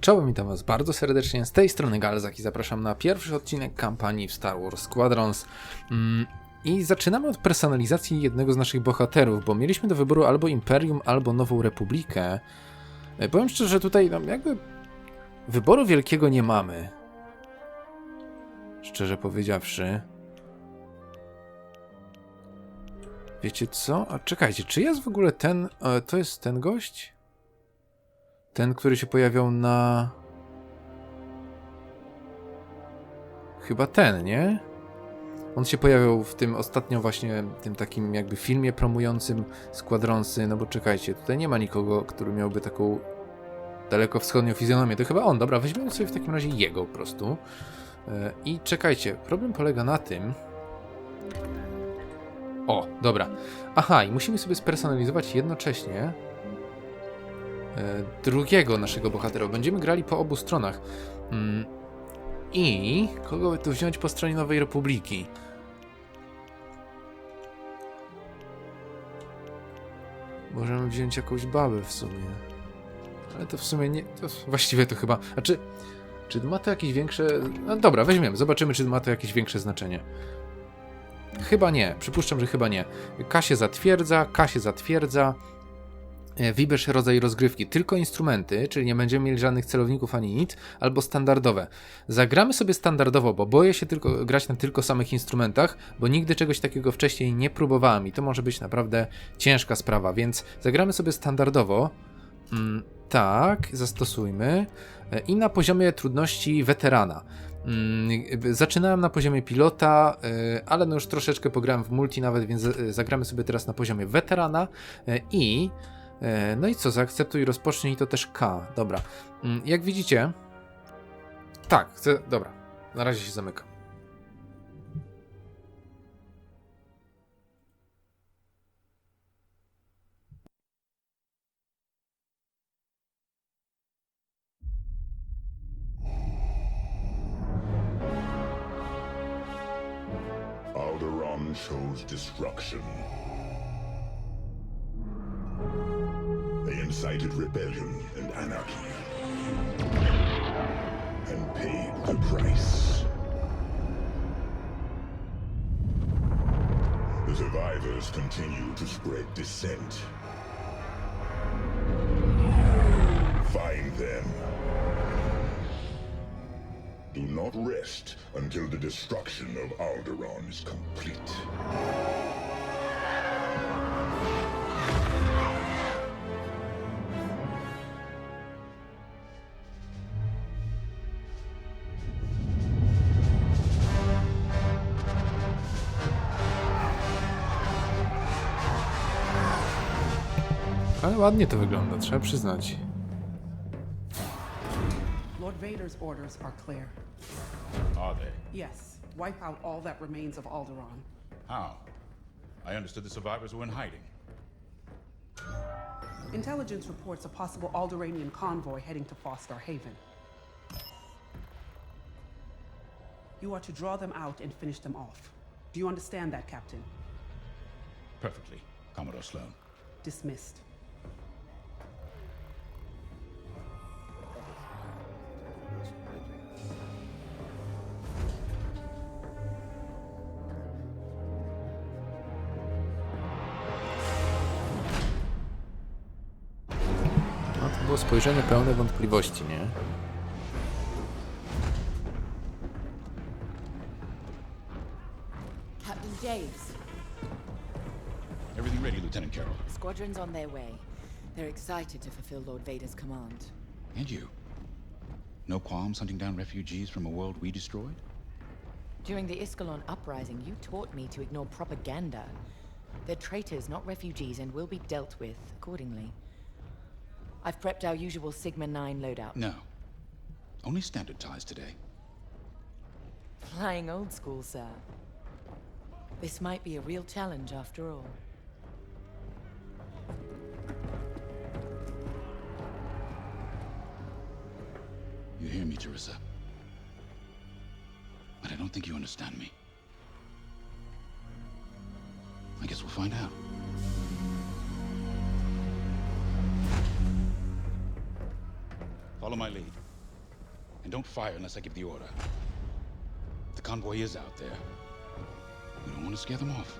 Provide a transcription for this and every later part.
Czołem, witam was bardzo serdecznie. Z tej strony Galzak i zapraszam na pierwszy odcinek kampanii w Star Wars Squadrons. Mm, I zaczynamy od personalizacji jednego z naszych bohaterów, bo mieliśmy do wyboru albo Imperium, albo Nową Republikę. E, Powiem szczerze, że tutaj no, jakby wyboru wielkiego nie mamy. Szczerze powiedziawszy. Wiecie co? A czekajcie, czy jest w ogóle ten. E, to jest ten gość? Ten, który się pojawiał na. Chyba ten, nie? On się pojawiał w tym ostatnio właśnie tym takim jakby filmie promującym Squadronsy, no bo czekajcie, tutaj nie ma nikogo, który miałby taką dalekowschodnią fizjonomię. To chyba on, dobra, weźmiemy sobie w takim razie jego po prostu. E, I czekajcie, problem polega na tym... O, dobra. Aha, i musimy sobie spersonalizować jednocześnie drugiego naszego bohatera. Będziemy grali po obu stronach. Mm, I kogo by tu wziąć po stronie Nowej Republiki? Możemy wziąć jakąś babę w sumie. Ale to w sumie nie. To właściwie to chyba. A czy. Czy ma to jakieś większe. No dobra, weźmiemy, zobaczymy, czy ma to jakieś większe znaczenie. Chyba nie, przypuszczam, że chyba nie. K się zatwierdza, K się zatwierdza. E, Wybierz rodzaj rozgrywki, tylko instrumenty, czyli nie będziemy mieli żadnych celowników ani nic, albo standardowe. Zagramy sobie standardowo, bo boję się tylko grać na tylko samych instrumentach, bo nigdy czegoś takiego wcześniej nie próbowałem i to może być naprawdę ciężka sprawa, więc zagramy sobie standardowo. Mm, tak, zastosujmy. E, I na poziomie trudności weterana. Mm, Zaczynałem na poziomie pilota, e, ale no już troszeczkę pograłem w multi nawet, więc zagramy sobie teraz na poziomie weterana i no i co, zaakceptuj, rozpocznij to też K. Dobra. Mm, Jak widzicie, tak, chcę, dobra, na razie się zamykam. Alderaan destruction. Incited rebellion and anarchy. And paid the price. The survivors continue to spread dissent. Find them. Do not rest until the destruction of Alderaan is complete. Ale ładnie to wygląda, trzeba przyznać. Lord Vader's orders are clear. Are they? Yes, wipe out all that remains of Alderaan. How? I understood the survivors were in hiding. Intelligence reports a possible Alderanian convoy heading to Foster Haven. You are to draw them out and finish them off. Do you understand that, Captain? Perfectly, Commodore Sloan. Dismissed. Było spojrzenie pełne wątpliwości, nie? Captain James, Everything ready, Lieutenant Carroll. squadron's on their way. They're excited to fulfill Lord Vader's command. And you? No qualms hunting down refugees from a world we destroyed? During the Iskalon uprising, you taught me to ignore propaganda. They're traitors, not refugees, and will be dealt with accordingly. I've prepped our usual Sigma 9 loadout. No. Only standard ties today. Flying old school, sir. This might be a real challenge after all. You hear me, Teresa? But I don't think you understand me. I guess we'll find out. Follow my lead. And don't fire unless I give the order. The convoy is out there. We don't want to scare them off.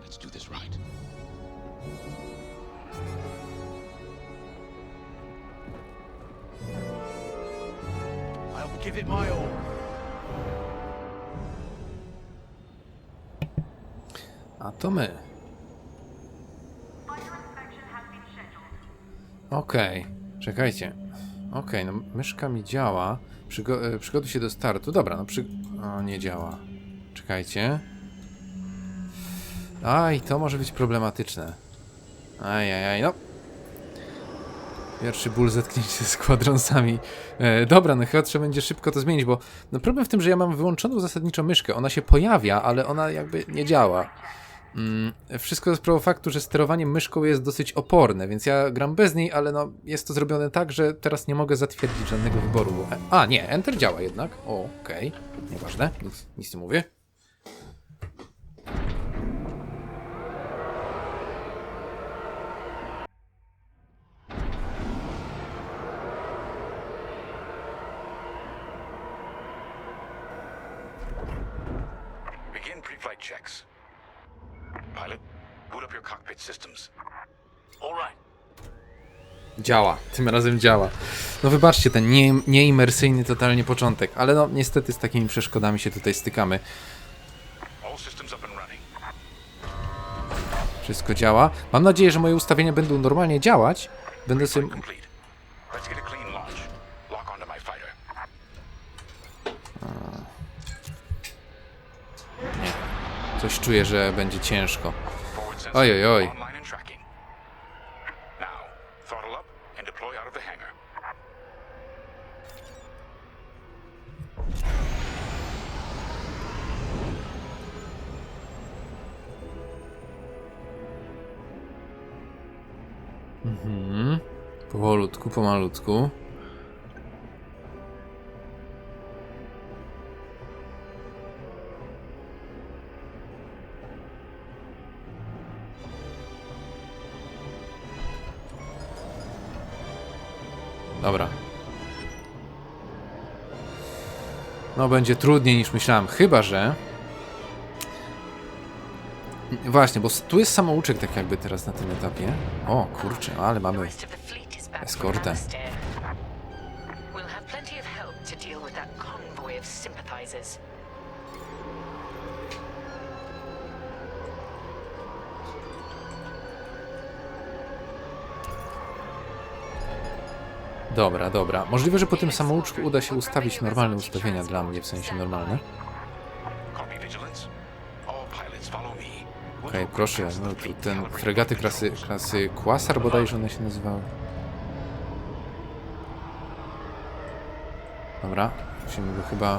Let's do this right. I'll give it my all. A to my. Okej, czekajcie. Okej, no myszka mi działa. Przygo e, przygotuj się do startu. Dobra, no przy... O, nie działa. Czekajcie. Aj, to może być problematyczne. Ajajaj, no. Pierwszy ból zetknięcie z kwadronsami. E, dobra, no chyba trzeba będzie szybko to zmienić, bo no problem w tym, że ja mam wyłączoną zasadniczo myszkę. Ona się pojawia, ale ona jakby nie działa. Mm, wszystko sprawą faktu, że sterowanie myszką jest dosyć oporne, więc ja gram bez niej, ale no jest to zrobione tak, że teraz nie mogę zatwierdzić żadnego wyboru. Bo... A, nie, Enter działa jednak. Okej. Nieważne, nic, nic nie mówię. Działa, tym razem działa. No wybaczcie, ten nie, nieimersyjny totalnie początek, ale no niestety z takimi przeszkodami się tutaj stykamy. Wszystko działa. Mam nadzieję, że moje ustawienia będą normalnie działać. Będę sobie... Coś czuję, że będzie ciężko. Oj, oj, oj. Pomalutku. Dobra. No, będzie trudniej niż myślałem. Chyba, że. Właśnie, bo tu jest samouczek tak jakby teraz na tym etapie. O, kurczę, ale mamy sympathizers. Dobra, dobra. Możliwe, że po tym samouczku uda się ustawić normalne ustawienia dla mnie, w sensie normalne. Okej, do proszę, no ten fregaty klasy, klasy Quasar bodajże one się nazywały. Dobra, musimy go chyba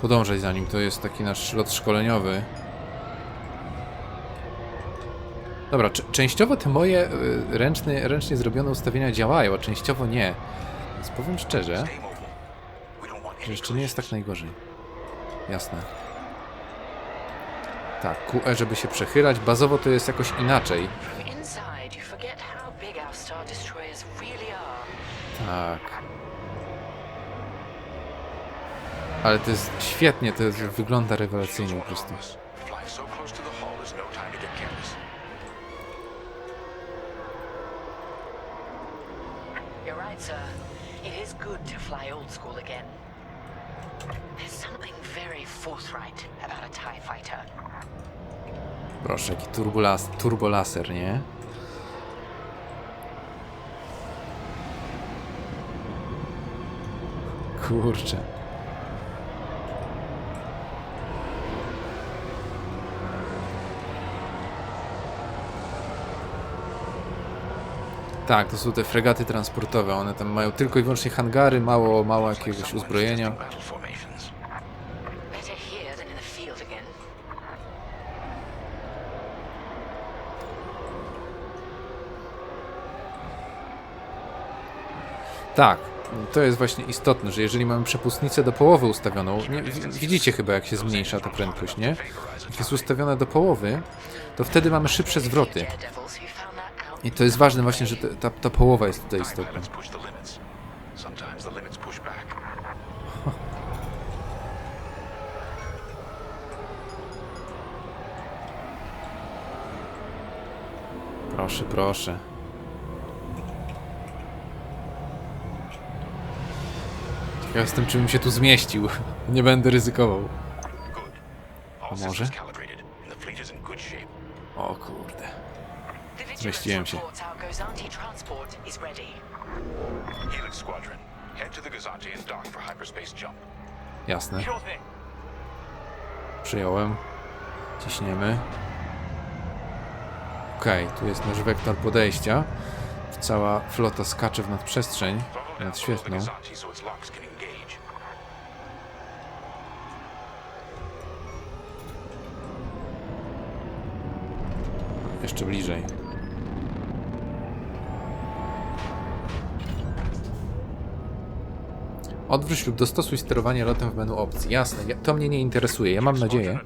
podążać za nim. To jest taki nasz lot szkoleniowy. Dobra, częściowo te moje y, ręczne, ręcznie zrobione ustawienia działają, a częściowo nie. Więc powiem szczerze, że jeszcze nie jest tak najgorzej. Jasne. Tak, QE, żeby się przechylać. Bazowo to jest jakoś inaczej. From inside, you forget how big our Star Destroyers really are. Tak. Ale to jest świetnie, to jest, wygląda rewelacyjnie po prostu. Flying so close to the hull Tak, to są te fregaty transportowe. One tam mają tylko i wyłącznie hangary, mało, mało jakiegoś uzbrojenia. Tak, to jest właśnie istotne, że jeżeli mamy przepustnicę do połowy ustawioną, nie, wi- widzicie chyba jak się zmniejsza ta prędkość, nie? Jak jest ustawiona do połowy, to wtedy mamy szybsze zwroty. I to jest ważne właśnie, że ta, ta, połowa jest tutaj istotna. Proszę, proszę. Ciekaw jestem, czy bym się tu zmieścił. Nie będę ryzykował. A może? O kur... Zmieściłem się. Jasne. Przyjąłem. Ciśniemy. Okej, tu jest nasz wektor podejścia. Cała flota skacze w nadprzestrzeń. Throttle down below the Odwróć lub dostosuj sterowanie lotem w menu opcji. Jasne, ja- to mnie nie interesuje. Ja mam nadzieję.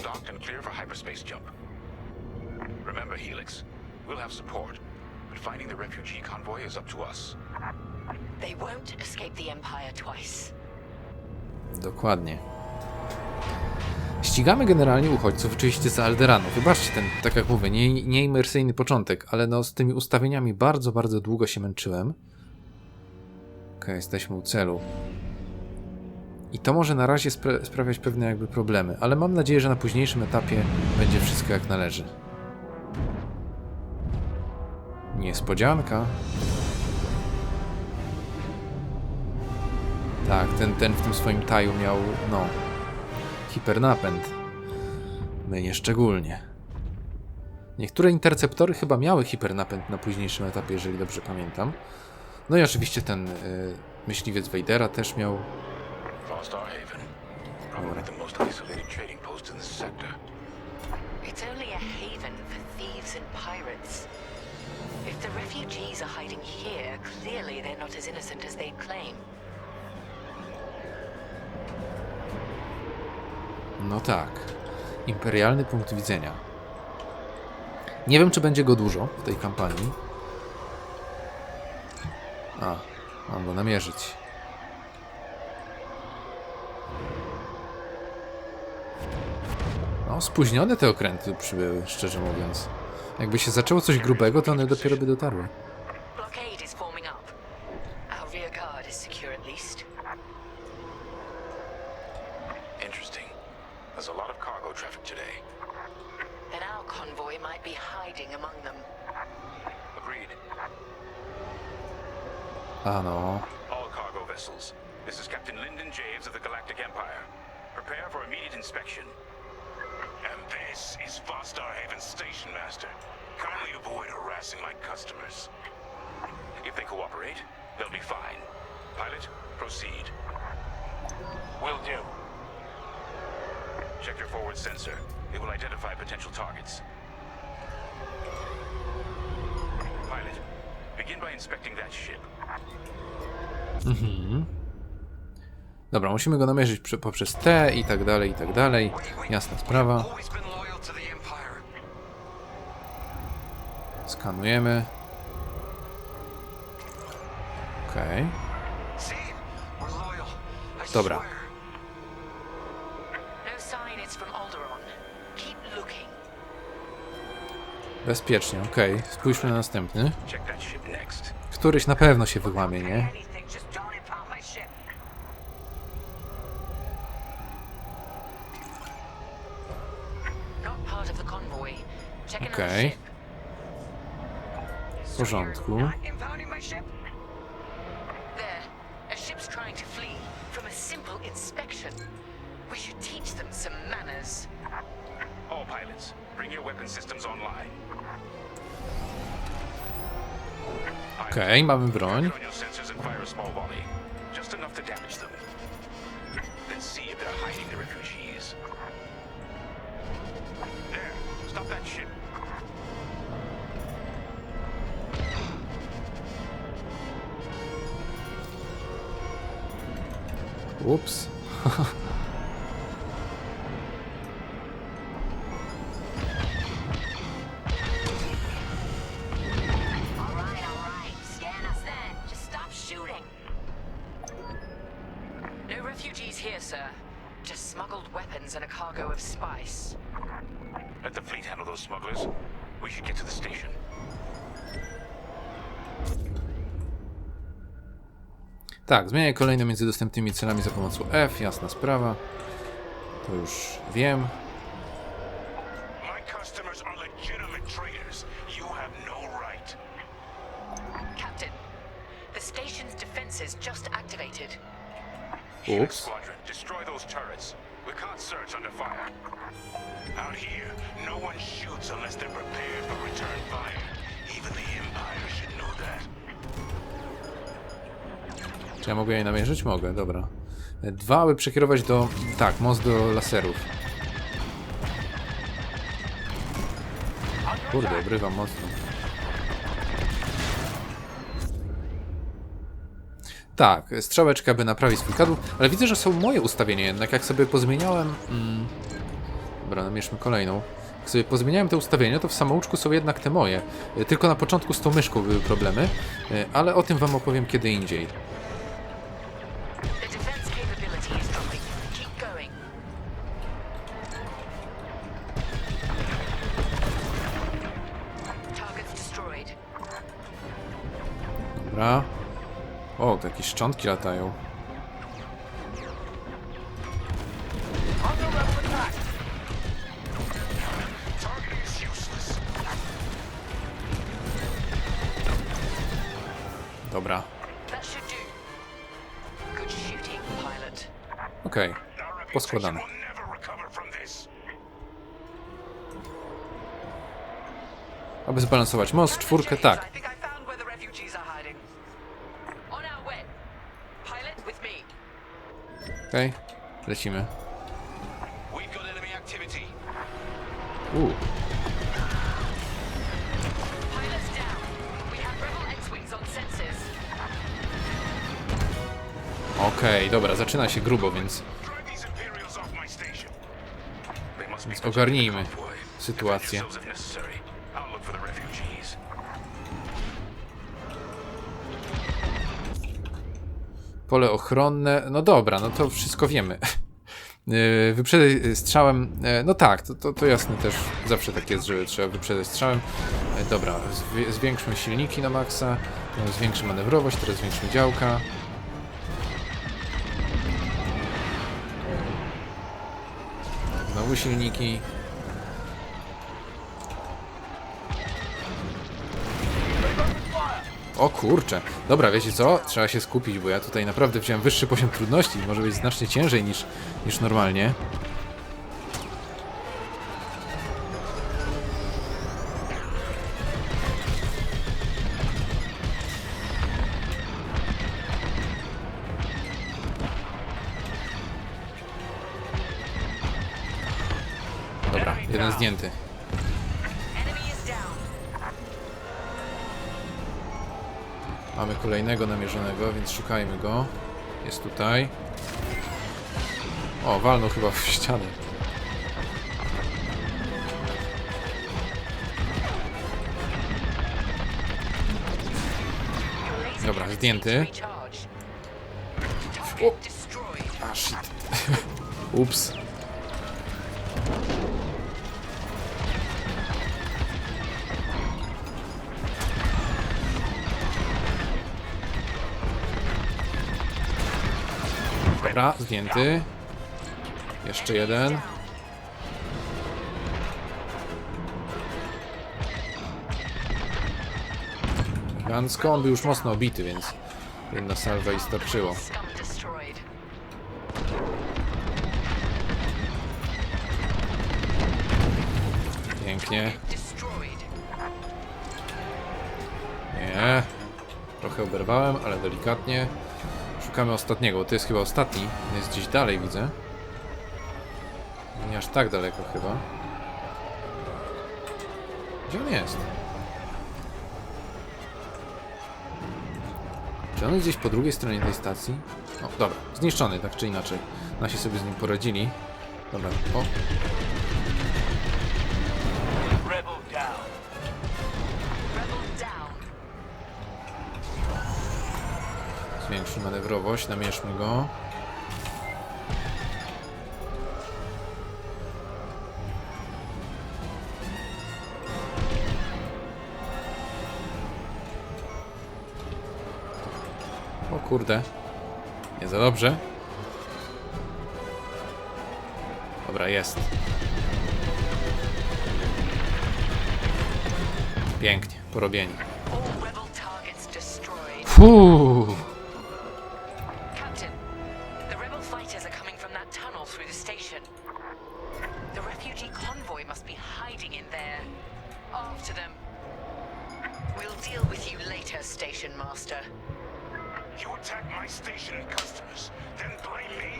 Dokładnie. Ścigamy generalnie uchodźców oczywiście z Alderanu. Wybaczcie ten, tak jak mówię, nie, nie imersyjny początek, ale no z tymi ustawieniami bardzo, bardzo długo się męczyłem. Okej, jesteśmy u celu. I to może na razie spra- sprawiać pewne jakby problemy, ale mam nadzieję, że na późniejszym etapie będzie wszystko jak należy. Niespodzianka. Tak, ten, ten w tym swoim taju miał, no, hipernapęd. My nie szczególnie. Niektóre interceptory chyba miały hipernapęd na późniejszym etapie, jeżeli dobrze pamiętam. No i oczywiście ten y, myśliwiec Vadera też miał. Falstar Haven, probably the most isolated trading post in this sector. It's only a haven for thieves and pirates. If the refugees are hiding here, clearly they're not as innocent as they claim. No tak. Imperialny punkt widzenia. Nie wiem, czy będzie go dużo w tej kampanii. A, mam go namierzyć. No, spóźnione te okręty tu przybyły, szczerze mówiąc. Jakby się zaczęło coś grubego, to one dopiero by dotarły. A no. All cargo vessels. This is Captain Lyndon Javes of the Galactic Empire. Prepare for immediate inspection. This is Vostar Haven Station Master. Kindly avoid harassing my customers. If they cooperate, they'll be fine. Pilot, proceed. Will do. Check your forward sensor. It will identify potential targets. Pilot, begin by inspecting that ship. Mm-hmm. Dobra, musimy go namierzyć poprzez T i tak dalej, i tak dalej. Jasna sprawa. Skanujemy. Okej. I Dobra. Bezpiecznie, okej. Spójrzmy na następny. Któryś na pewno się wyłamie, nie? Okej. ship. W porządku. Not impounding my ship? There. A ship's trying to flee from a simple inspection. We should teach them some manners. All pilots, bring your weapon systems online. Pilot, Okej, mamy broń. turn on your sensors and fire a small volley. Just enough to damage them. Then see if they're hiding the refugees. There, stop that ship. Ups. Tak, zmieniaj kolejne między dostępnymi celami za pomocą F, jasna sprawa. To już wiem. No. Captain, the station's defenses just activated. Phoenix Oops. Czy ja mogę jej namierzyć? Mogę, dobra. Dwa, aby przekierować do... Tak, most do laserów. Kurde, obrywam mocno. Tak, strzałeczka, by naprawić swój kadłub, ale widzę, że są moje ustawienia jednak, jak sobie pozmieniałem... Mm, dobra, namierzmy kolejną. Jak sobie pozmieniałem te ustawienia, to w samouczku są jednak te moje. Tylko na początku z tą myszką były problemy, e, ale o tym wam opowiem kiedy indziej. Dobra. O, to jakieś szczątki latają. Dobra. Okej. Reputation Poskładane. Aby zbalansować most, czwórkę, tak. I think I found where the refugees are hiding. On our way. Pilot with me. Okej. Lecimy. We've got enemy activity. U. Pilots down. We have rebel X-wings on sensors. Okej, dobra, zaczyna się grubo, więc Drive these Imperials off my station. They must be Więc ogarnijmy sytuację. Pole ochronne. No dobra, no to wszystko wiemy. Yy, Wyprzedaj strzałem. e, No tak, to, to, to jasne też. Zawsze tak jest, że trzeba wyprzedać strzałem. E, Dobra, zwi- zwiększmy silniki na maksa. e, Zwiększmy manewrowość, teraz zwiększmy działka. Znowu silniki. O kurczę. Dobra, wiecie co? Trzeba się skupić, bo ja tutaj naprawdę wziąłem wyższy poziom trudności. Może być znacznie ciężej niż, niż normalnie. Dobra, jeden zdjęty. Mamy kolejnego namierzonego, więc szukajmy go. Jest tutaj. O, walnął chyba w ścianę. Dobra, zdjęty. needs recharge. Target destroyed. A, shit. Ups. Dobra, zdjęty. Jeszcze jeden. Elegancko, on był już mocno obity, więc jedna salwa i starczyło. Pięknie. Nie. Trochę oberwałem, ale delikatnie. Szukamy ostatniego, to jest chyba ostatni. Jest gdzieś dalej, widzę. Nie aż tak daleko chyba. Gdzie on jest? Czy on jest gdzieś po drugiej stronie tej stacji? O, dobra. Zniszczony, tak czy inaczej. Nasi sobie z nim poradzili. Dobra, o, Zwiększmy manewrowość, namierzmy go. O kurde. Nie za dobrze. Dobra, jest. Pięknie, porobieni. Fuuu. Through the station. The refugee convoy must be hiding in there. After them. We'll deal with you later, Station Master. You attack my station and customers, then blame me?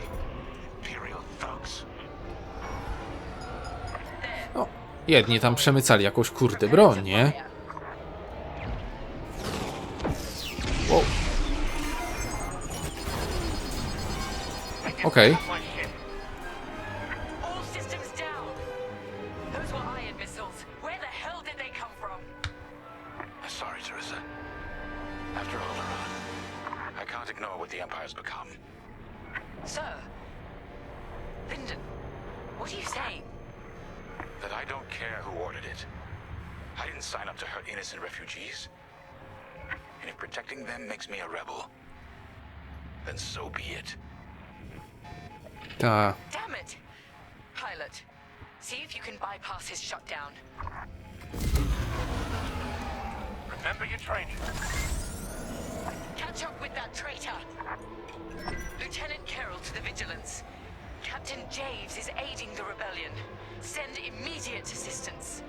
Imperial thugs. O, jedni tam przemycali jakąś kurde broń, nie? Wow. Okej. All I don't care who ordered it. I didn't sign up to hurt innocent refugees. And if protecting them makes me a rebel, then so be it. Ta. Damn it! Pilot, see if you can bypass his shutdown. Remember your training. Catch up with that traitor! Lieutenant Carroll to the Vigilance. Captain Javes is aiding the rebellion. Send immediate assistance.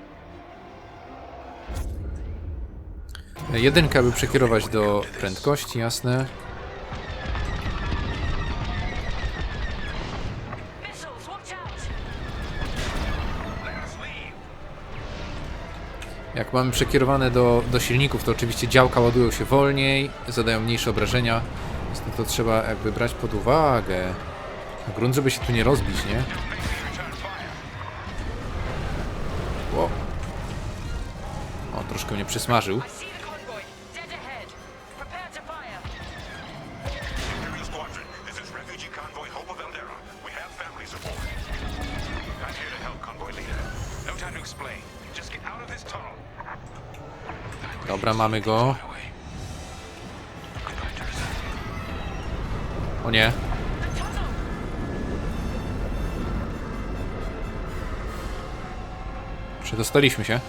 Jedynkę, aby przekierować do prędkości, jasne. Jak mamy przekierowane do, do silników, to oczywiście działka ładują się wolniej, zadają mniejsze obrażenia. Więc to trzeba jakby brać pod uwagę. Grunt, żeby się tu nie rozbić, nie? Wow. O, troszkę mnie przysmażył. I see the convoy. Dead Przedostaliśmy się.